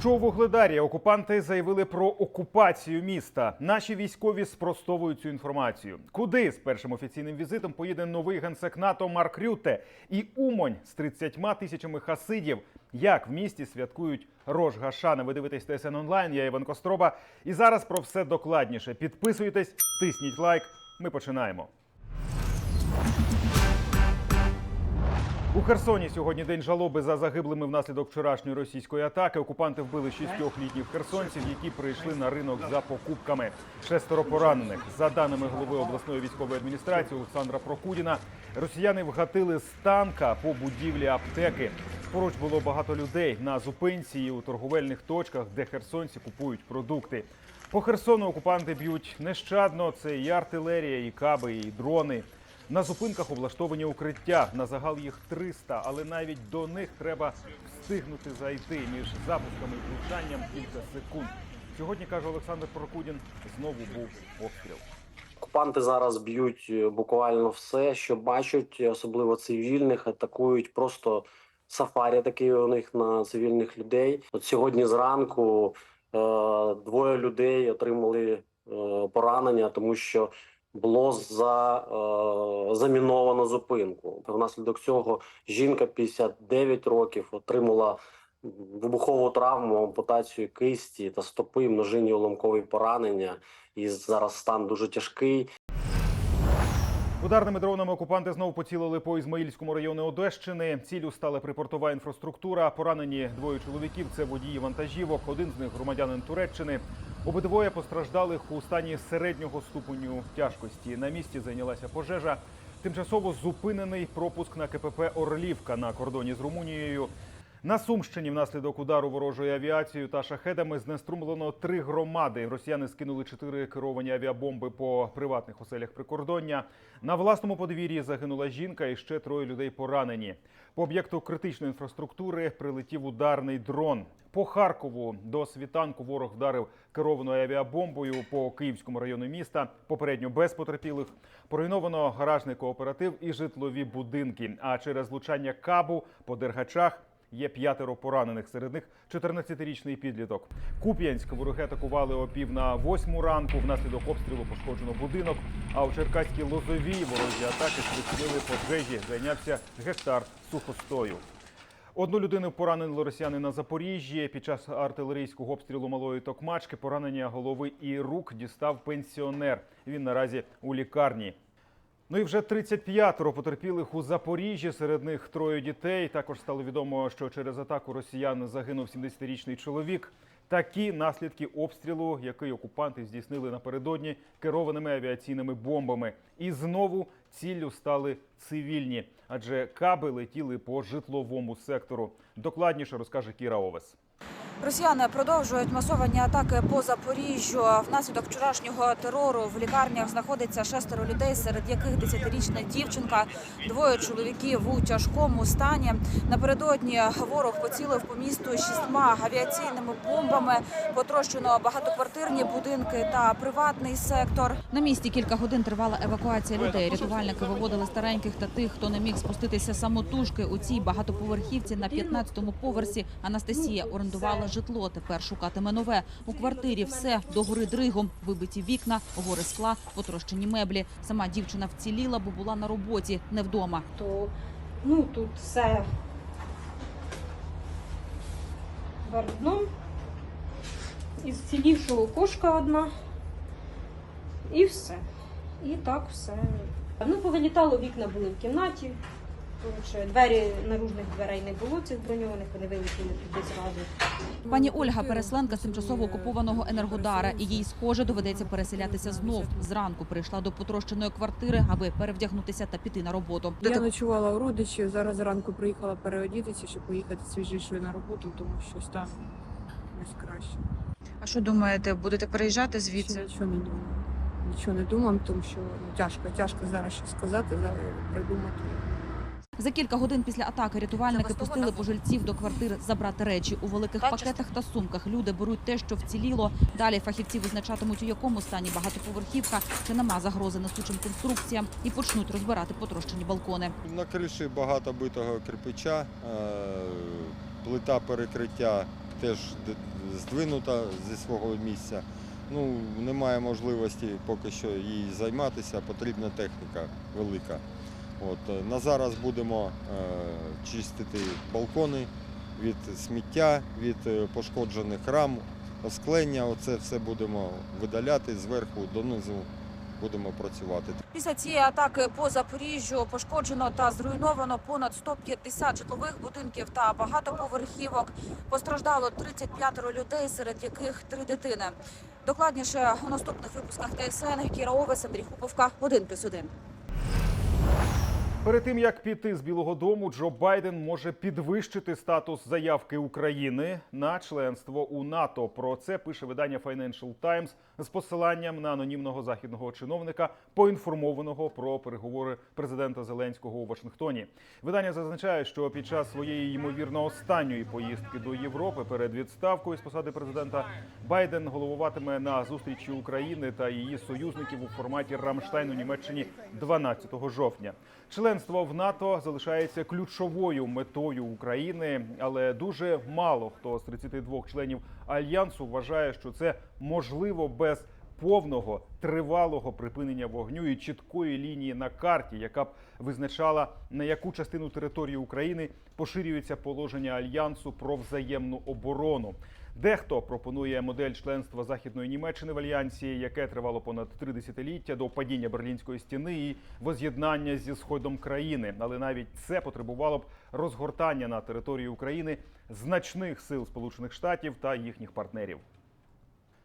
Що у Вугледарі окупанти заявили про окупацію міста. Наші військові спростовують цю інформацію. Куди з першим офіційним візитом поїде новий генсек НАТО Марк Рюте і Умонь з 30 тисячами хасидів. Як в місті святкують Рож Гашана? Ви дивитесь ТСН онлайн. Я Іван Костроба. І зараз про все докладніше. Підписуйтесь, тисніть лайк. Ми починаємо. У Херсоні сьогодні день жалоби за загиблими внаслідок вчорашньої російської атаки. Окупанти вбили шістьох літніх херсонців, які прийшли на ринок за покупками. Шестеро поранених. За даними голови обласної військової адміністрації Олександра Прокудіна, росіяни вгатили з танка по будівлі аптеки. Поруч було багато людей на зупинці і у торговельних точках, де херсонці купують продукти. По Херсону окупанти б'ють нещадно. Це і артилерія, і каби, і дрони. На зупинках облаштовані укриття. На загал їх 300, але навіть до них треба встигнути зайти між запусками і влучанням кілька секунд. Сьогодні каже Олександр Прокудін, знову був обстріл. Окупанти зараз б'ють е, буквально все, що бачать, особливо цивільних, атакують просто сафарі такі у них на цивільних людей. От сьогодні зранку е, двоє людей отримали е, поранення, тому що було за е, заміновано зупинку. Внаслідок цього жінка 59 років отримала вибухову травму, ампутацію кисті та стопи, множинні уламкові поранення. І зараз стан дуже тяжкий. Ударними дронами окупанти знову поцілили по Ізмаїльському району Одещини. Ціллю стала припортова інфраструктура. Поранені двоє чоловіків. Це водії вантажівок. Один з них громадянин Туреччини. Обидвоє постраждалих у стані середнього ступеню тяжкості. На місці зайнялася пожежа. Тимчасово зупинений пропуск на КПП Орлівка на кордоні з Румунією. На Сумщині внаслідок удару ворожою авіацією та шахедами знеструмлено три громади. Росіяни скинули чотири керовані авіабомби по приватних оселях прикордоння. На власному подвір'ї загинула жінка і ще троє людей поранені. По об'єкту критичної інфраструктури прилетів ударний дрон. По Харкову до світанку ворог вдарив керованою авіабомбою по Київському району міста. Попередньо без потерпілих. Поруйновано гаражний кооператив і житлові будинки. А через влучання кабу по Дергачах Є п'ятеро поранених. Серед них 14-річний підліток. Куп'янськ вороги атакували о пів на восьму ранку. Внаслідок обстрілу пошкоджено будинок. А у Черкаській Лозовій ворожі атаки спричинили пожежі. Зайнявся гектар сухостою. Одну людину поранили росіяни на Запоріжжі. Під час артилерійського обстрілу малої токмачки поранення голови і рук дістав пенсіонер. Він наразі у лікарні. Ну і вже 35 потерпілих у Запоріжжі. Серед них троє дітей. Також стало відомо, що через атаку росіян загинув 70-річний чоловік. Такі наслідки обстрілу, який окупанти здійснили напередодні керованими авіаційними бомбами. І знову ціллю стали цивільні, адже каби летіли по житловому сектору. Докладніше розкаже Кіра Овес. Росіяни продовжують масовані атаки по Запоріжжю. Внаслідок вчорашнього терору в лікарнях знаходиться шестеро людей, серед яких десятирічна дівчинка, двоє чоловіків у тяжкому стані. Напередодні ворог поцілив по місту шістьма авіаційними бомбами. Потрощено багатоквартирні будинки та приватний сектор. На місці кілька годин тривала евакуація людей. Рятувальники виводили стареньких та тих, хто не міг спуститися самотужки. У цій багатоповерхівці на 15-му поверсі Анастасія орендувала житло. Тепер шукатиме нове. У квартирі все догори дригом. Вибиті вікна, гори скла, потрощені меблі. Сама дівчина вціліла, бо була на роботі, не вдома. то ну тут все верно. Із цілівшого кошка одна. І все. І так все. Ну, повилітало, вікна були в кімнаті. Коротше, двері наружних дверей не було цих броньованих, вони вилетіли туди зразу. Пані Ольга переселенка з тимчасово окупованого енергодара, і їй схоже доведеться переселятися знов. Зранку прийшла до потрощеної квартири, аби перевдягнутися та піти на роботу. Я ночувала у родичів. Зараз зранку приїхала переодітися, щоб поїхати свіжішою на роботу, тому що стан не краще. А що думаєте, будете переїжджати Ще нічого не думаю. Нічого не думам, тому що ну, тяжко, тяжко зараз щось сказати, зараз придумати. За кілька годин після атаки рятувальники пустили пожильців до квартир забрати речі у великих пакетах та сумках. Люди беруть те, що вціліло. Далі фахівці визначатимуть, у якому стані багатоповерхівка, чи нема загрози несучим конструкціям, і почнуть розбирати потрощені балкони. На криші багато битого кирпича, е, плита перекриття теж здвинута зі свого місця. Ну, немає можливості поки що їй займатися, потрібна техніка велика. От, е, на зараз будемо е, чистити балкони від сміття, від е, пошкоджених рам, осклення. Оце все будемо видаляти зверху донизу будемо працювати. Після цієї атаки по Запоріжжю пошкоджено та зруйновано понад 150 житлових будинків та багатоповерхівок. Постраждало 35 людей, серед яких три дитини. Докладніше у наступних випусках ТСН Кіра Овес, Андрій Хуповка, 1+,1. Перед тим як піти з Білого Дому, Джо Байден може підвищити статус заявки України на членство у НАТО. Про це пише видання Financial Times з посиланням на анонімного західного чиновника, поінформованого про переговори президента Зеленського у Вашингтоні. Видання зазначає, що під час своєї ймовірно останньої поїздки до Європи перед відставкою з посади президента Байден головуватиме на зустрічі України та її союзників у форматі Рамштайн у Німеччині 12 жовтня. Членство в НАТО залишається ключовою метою України, але дуже мало хто з 32 членів альянсу вважає, що це можливо без повного тривалого припинення вогню і чіткої лінії на карті, яка б визначала на яку частину території України поширюється положення альянсу про взаємну оборону. Дехто пропонує модель членства західної Німеччини в альянсі, яке тривало понад три десятиліття до падіння берлінської стіни і воз'єднання зі сходом країни. Але навіть це потребувало б розгортання на території України значних сил Сполучених Штатів та їхніх партнерів.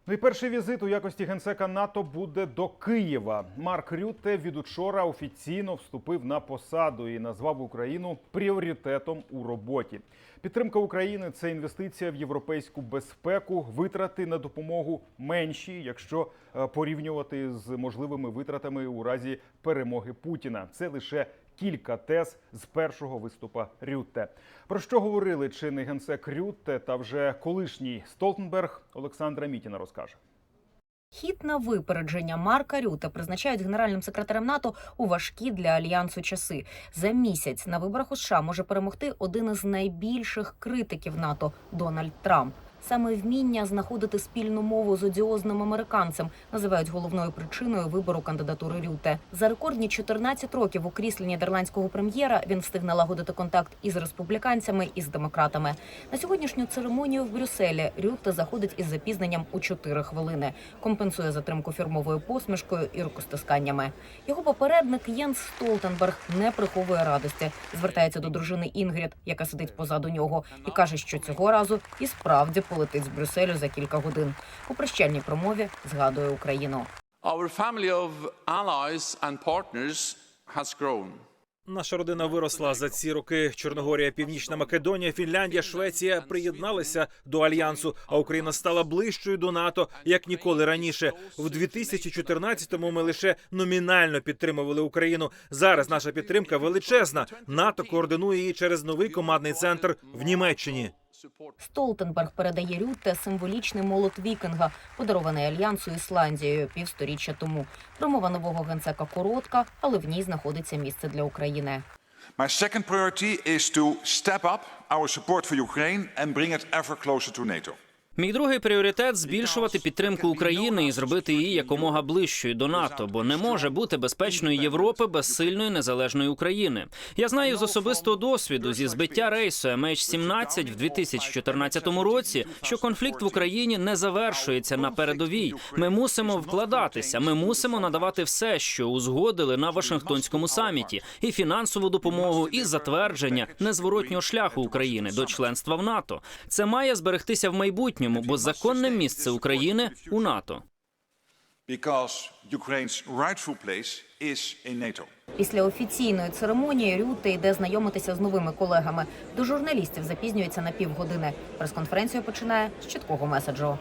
Ну і перший візит у якості генсека НАТО буде до Києва. Марк Рютте від учора офіційно вступив на посаду і назвав Україну пріоритетом у роботі. Підтримка України це інвестиція в європейську безпеку. Витрати на допомогу менші, якщо е, порівнювати з можливими витратами у разі перемоги Путіна. Це лише кілька тез з першого виступа Рютте. Про що говорили чинний генсек Рютте та вже колишній Столтенберг Олександра Мітіна розкаже. Хід на випередження Марка Рюте призначають генеральним секретарем НАТО у важкі для альянсу часи. За місяць на виборах у США може перемогти один із найбільших критиків НАТО Дональд Трамп. Саме вміння знаходити спільну мову з одіозним американцем називають головною причиною вибору кандидатури Рюте. За рекордні 14 років у кріслі нідерландського прем'єра він встиг налагодити контакт із республіканцями і з демократами. На сьогоднішню церемонію в Брюсселі Рютте заходить із запізненням у 4 хвилини. Компенсує затримку фірмовою посмішкою і рукостисканнями. Його попередник Єнс Столтенберг не приховує радості. Звертається до дружини Інгрід, яка сидить позаду нього, і каже, що цього разу і справді полетить з Брюсселю за кілька годин. У прощальній промові згадує Україну. Our family of allies and partners has grown. Наша родина виросла за ці роки. Чорногорія, Північна Македонія, Фінляндія, Швеція приєдналися до альянсу. А Україна стала ближчою до НАТО як ніколи раніше. В 2014-му ми лише номінально підтримували Україну. Зараз наша підтримка величезна. НАТО координує її через новий командний центр в Німеччині. Столтенберг передає Рютте символічний молот вікінга, подарований альянсу Ісландією півсторіччя тому. Промова нового генсека коротка, але в ній знаходиться місце для України. My second priority is to step up our support for Ukraine and bring it ever closer to NATO. Мій другий пріоритет збільшувати підтримку України і зробити її якомога ближчою до НАТО, бо не може бути безпечної Європи без сильної незалежної України. Я знаю з особистого досвіду зі збиття рейсу MH17 в 2014 році, що конфлікт в Україні не завершується на передовій. Ми мусимо вкладатися. Ми мусимо надавати все, що узгодили на Вашингтонському саміті, і фінансову допомогу, і затвердження незворотнього шляху України до членства в НАТО. Це має зберегтися в майбутньому, бо законне місце України у НАТО. Після офіційної церемонії Рюте йде знайомитися з новими колегами. До журналістів запізнюється на півгодини. Прес-конференцію починає з чіткого меседжу.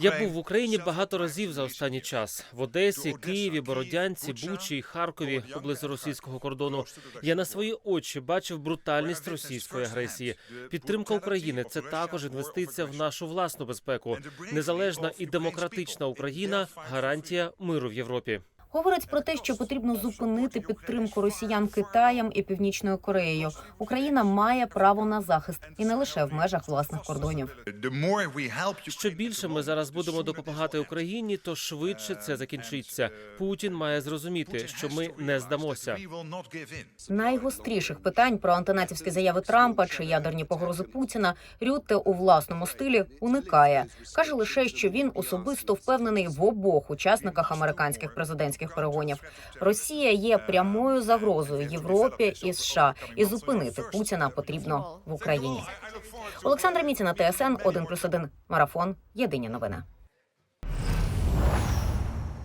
Я був в Україні багато разів за останній час в Одесі, Києві, Бородянці, Бучі Харкові поблизу російського кордону. Я на свої очі бачив брутальність російської агресії. Підтримка України це також інвестиція в нашу власну безпеку. Незалежна і демократична Україна гарантія миру в Європі. Говорить про те, що потрібно зупинити підтримку росіян Китаєм і Північною Кореєю. Україна має право на захист і не лише в межах власних кордонів. Що більше ми зараз будемо допомагати Україні, то швидше це закінчиться. Путін має зрозуміти, що ми не здамося. Найгостріших питань про антинатівські заяви Трампа чи ядерні погрози Путіна Рютте у власному стилі уникає. каже лише, що він особисто впевнений в обох учасниках американських президентських перегонів. Росія є прямою загрозою Європі і США, і зупинити Путіна потрібно в Україні. Олександра Міціна, ТСН 1+,1, Марафон. Єдині новини.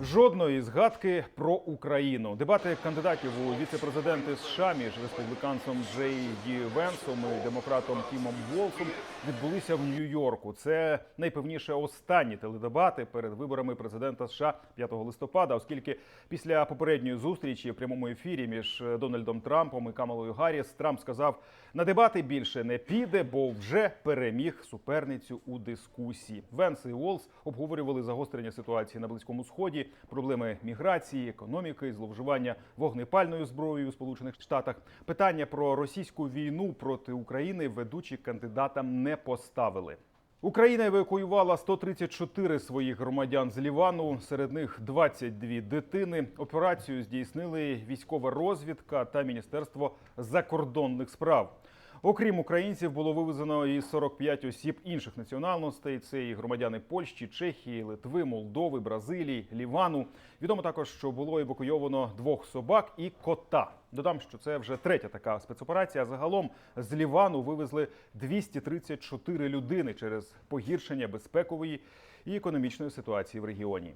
Жодної згадки про Україну. Дебати кандидатів у віце-президенти США між республіканцем Джей Ді Венсом і демократом Тімом Волсом відбулися в Нью-Йорку. Це найпевніше останні теледебати перед виборами президента США 5 листопада, оскільки після попередньої зустрічі в прямому ефірі між Дональдом Трампом і Камалою Гарріс Трамп сказав: на дебати більше не піде, бо вже переміг суперницю у дискусії. Венс і Волс обговорювали загострення ситуації на близькому сході, проблеми міграції, економіки, зловживання вогнепальною зброєю у Сполучених Штатах. Питання про російську війну проти України ведучі кандидатам не поставили. Україна евакуювала 134 своїх громадян з Лівану, серед них 22 дитини. Операцію здійснили військова розвідка та Міністерство закордонних справ. Окрім українців, було вивезено і 45 осіб інших національностей. Це і громадяни Польщі, Чехії, Литви, Молдови, Бразилії, Лівану. Відомо також, що було евакуйовано двох собак і кота. Додам, що це вже третя така спецоперація. Загалом з Лівану вивезли 234 людини через погіршення безпекової і економічної ситуації в регіоні.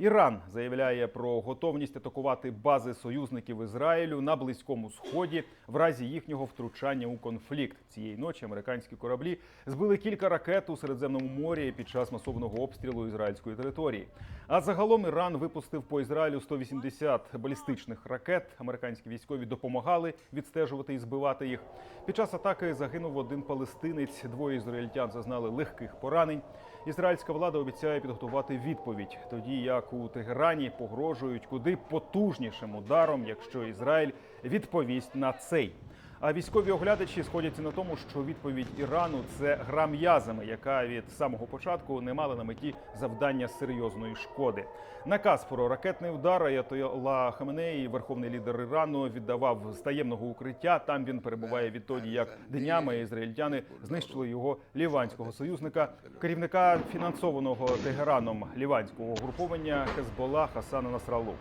Іран заявляє про готовність атакувати бази союзників Ізраїлю на близькому сході в разі їхнього втручання у конфлікт. Цієї ночі американські кораблі збили кілька ракет у Середземному морі під час масованого обстрілу ізраїльської території. А загалом Іран випустив по Ізраїлю 180 балістичних ракет. Американські військові допомагали відстежувати і збивати їх. Під час атаки загинув один палестинець. Двоє ізраїльтян зазнали легких поранень. Ізраїльська влада обіцяє підготувати відповідь, тоді як у Тегерані погрожують куди потужнішим ударом, якщо Ізраїль відповість на цей. А військові оглядачі сходяться на тому, що відповідь Ірану це гра м'язами, яка від самого початку не мала на меті завдання серйозної шкоди. Наказ про ракетний удар Аятолла Хаменеї, верховний лідер Ірану, віддавав з таємного укриття. Там він перебуває відтоді, як днями ізраїльтяни знищили його ліванського союзника, керівника фінансованого Тегераном ліванського угруповання Хезбола Хасана Насралу.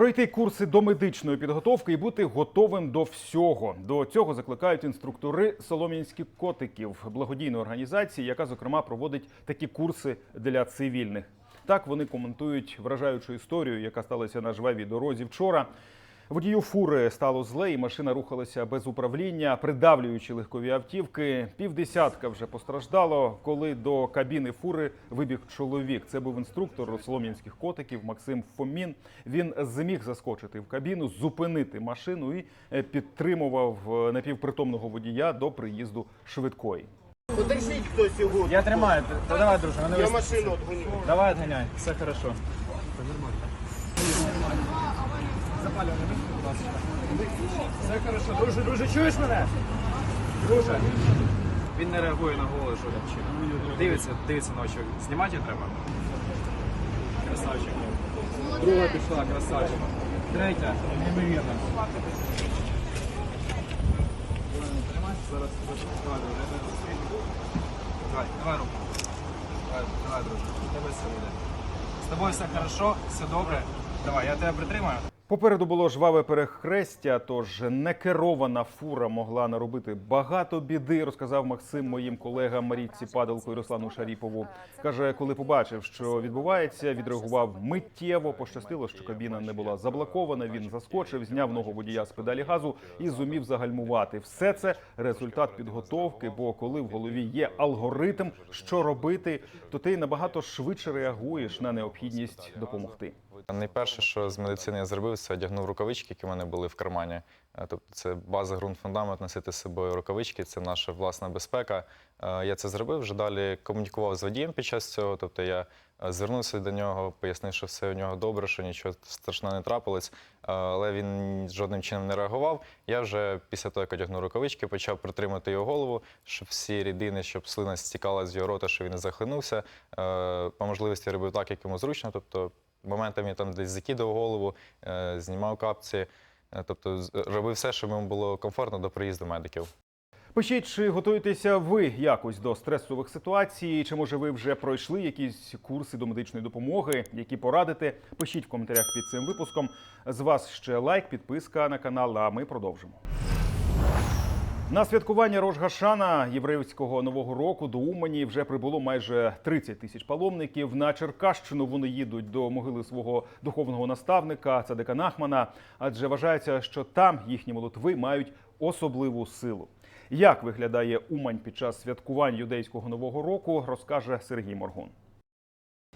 Пройти курси до медичної підготовки і бути готовим до всього. До цього закликають інструктори солом'янських котиків, благодійної організації, яка зокрема проводить такі курси для цивільних. Так вони коментують вражаючу історію, яка сталася на жвавій дорозі вчора. Водію фури стало зле, і машина рухалася без управління, придавлюючи легкові автівки. Півдесятка вже постраждало, коли до кабіни фури вибіг чоловік. Це був інструктор солом'янських котиків Максим Фомін. Він зміг заскочити в кабіну, зупинити машину і е, підтримував е, напівпритомного водія до приїзду швидкої. Подержіть хтось його. Я тримаю. Та давай, друже, мене Я машину отгоню. Давай отганяй, все хорошо. Запалювали, Все хорошо. Друже, друже, чуєш мене? Друже. Він не реагує на голос жодним чином. Дивиться, дивиться на очі. Знімати треба? Красавчик. Друга пішла, красавчик. Третя, неймовірно. Зараз, давай, давай, руку. Давай, давай, друже. Тебе все буде. З тобою все хорошо, все добре. Давай, я тебе притримаю. Попереду було жваве перехрестя, тож некерована фура могла наробити багато біди. Розказав Максим моїм колегам Марійці Падалко і Руслану Шаріпову. каже, коли побачив, що відбувається, відреагував миттєво. Пощастило, що кабіна не була заблокована. Він заскочив, зняв ногу водія з педалі газу і зумів загальмувати. Все це результат підготовки. Бо коли в голові є алгоритм, що робити, то ти набагато швидше реагуєш на необхідність допомогти. Найперше, що з медицини я зробив, це одягнув рукавички, які в мене були в кармані. Е, Тобто це база, ґрунт, фундамент, носити з собою рукавички, це наша власна безпека. Е, Я це зробив, вже далі комунікував з водієм під час цього. Тобто я е, звернувся до нього, пояснив, що все у нього добре, що нічого страшного не трапилось, але він жодним чином не реагував. Я вже після того, як одягнув рукавички, почав притримати його голову, щоб всі рідини, щоб слина стікала з його рота, щоб він не захлинувся. По можливості робив так, як йому зручно. Тобто моментами там десь закидав голову, е, знімав капці. Е, Тобто робив все, щоб йому було комфортно до приїзду медиків. Пишіть, чи готуєтеся ви якось до стресових ситуацій, чи може ви вже пройшли якісь курси до медичної допомоги, які порадите. Пишіть в коментарях під цим випуском. З вас ще лайк, підписка на канал. А ми продовжимо. На святкування Рожгашана єврейського нового року до Умані вже прибуло майже 30 тисяч паломників. На Черкащину вони їдуть до могили свого духовного наставника Цадика Нахмана, адже вважається, що там їхні молитви мають особливу силу. Як виглядає Умань під час святкувань юдейського нового року, розкаже Сергій Моргун.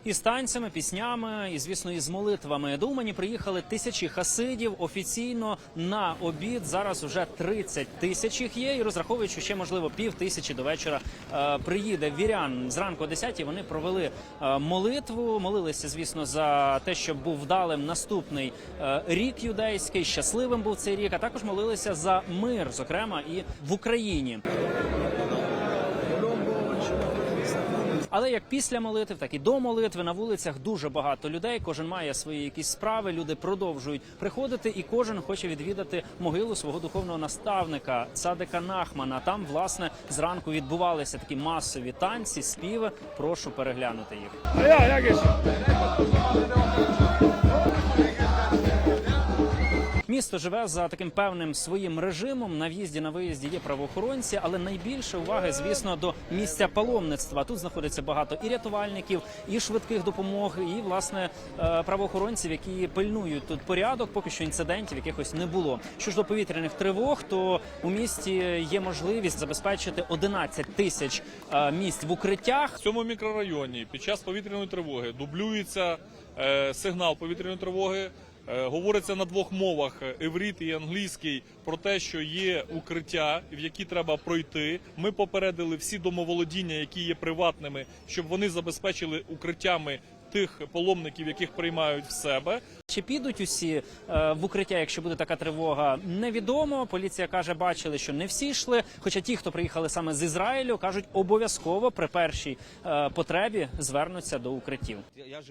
Із танцями, піснями і, звісно, із молитвами до Умані приїхали тисячі хасидів. Офіційно на обід зараз вже 30 тисяч їх є. І розраховують, ще можливо пів тисячі до вечора е, приїде вірян. Зранку о 10 вони провели е, молитву. Молилися, звісно, за те, щоб був вдалим наступний е, рік юдейський. Щасливим був цей рік. А також молилися за мир, зокрема і в Україні. Але як після молитв, так і до молитви на вулицях дуже багато людей. Кожен має свої якісь справи. Люди продовжують приходити, і кожен хоче відвідати могилу свого духовного наставника Цадика Нахмана. Там власне зранку відбувалися такі масові танці, співи. Прошу переглянути їх. Місто живе за таким певним своїм режимом. На в'їзді на виїзді є правоохоронці, але найбільше уваги, звісно, до місця паломництва. Тут знаходиться багато і рятувальників, і швидких допомог, і власне е, правоохоронців, які пильнують тут порядок. Поки що інцидентів якихось не було. Що ж до повітряних тривог, то у місті є можливість забезпечити 11 тисяч е, місць в укриттях. В цьому мікрорайоні під час повітряної тривоги дублюється е, сигнал повітряної тривоги. Е, говориться на двох мовах еврит і англійський про те, що є укриття, в які треба пройти. Ми попередили всі домоволодіння, які є приватними, щоб вони забезпечили укриттями тих паломників, яких приймають в себе. Чи підуть усі е, в укриття, якщо буде така тривога, невідомо. Поліція каже, бачили, що не всі йшли. Хоча ті, хто приїхали саме з Ізраїлю, кажуть, обов'язково при першій е, потребі звернуться до укриттів.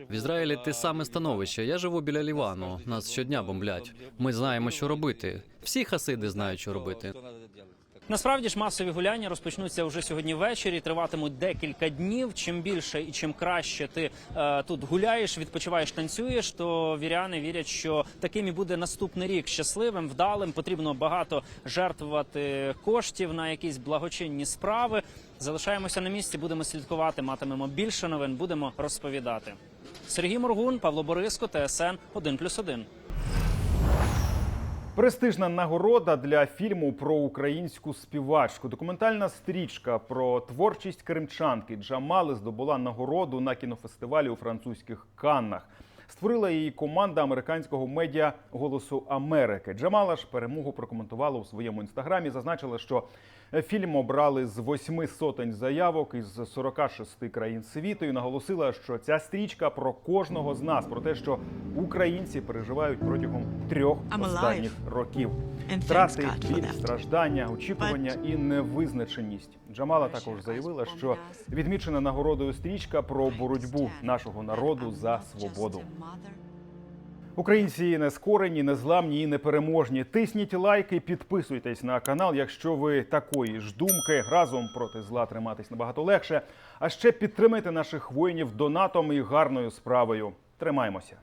В Ізраїлі те саме становище. Я живу біля Лівану. Нас щодня бомблять. Ми знаємо, що робити. Всі хасиди знають, що робити. Насправді ж масові гуляння розпочнуться вже сьогодні ввечері. Триватимуть декілька днів. Чим більше і чим краще ти е, тут гуляєш, відпочиваєш, танцюєш, то віряни вірять, що таким і буде наступний рік щасливим, вдалим. Потрібно багато жертвувати коштів на якісь благочинні справи. Залишаємося на місці, будемо слідкувати, матимемо більше новин, будемо розповідати. Сергій Моргун, Павло Бориско, ТСН 1+,1. Престижна нагорода для фільму про українську співачку. Документальна стрічка про творчість кримчанки Джамали здобула нагороду на кінофестивалі у французьких Каннах. Створила її команда американського медіа Голосу Америки. Джамала ж перемогу прокоментувала у своєму інстаграмі. Зазначила, що фільм обрали з восьми сотень заявок із 46 країн світу. І наголосила, що ця стрічка про кожного з нас, про те, що українці переживають протягом трьох останніх років. Втрати, біль, страждання, очікування і невизначеність. Джамала також заявила, що відмічена нагородою стрічка про боротьбу нашого народу за свободу. Українці не скорені, не незламні і непереможні. Тисніть лайки, підписуйтесь на канал, якщо ви такої ж думки. Разом проти зла триматись набагато легше. А ще підтримайте наших воїнів донатом і гарною справою. Тримаймося.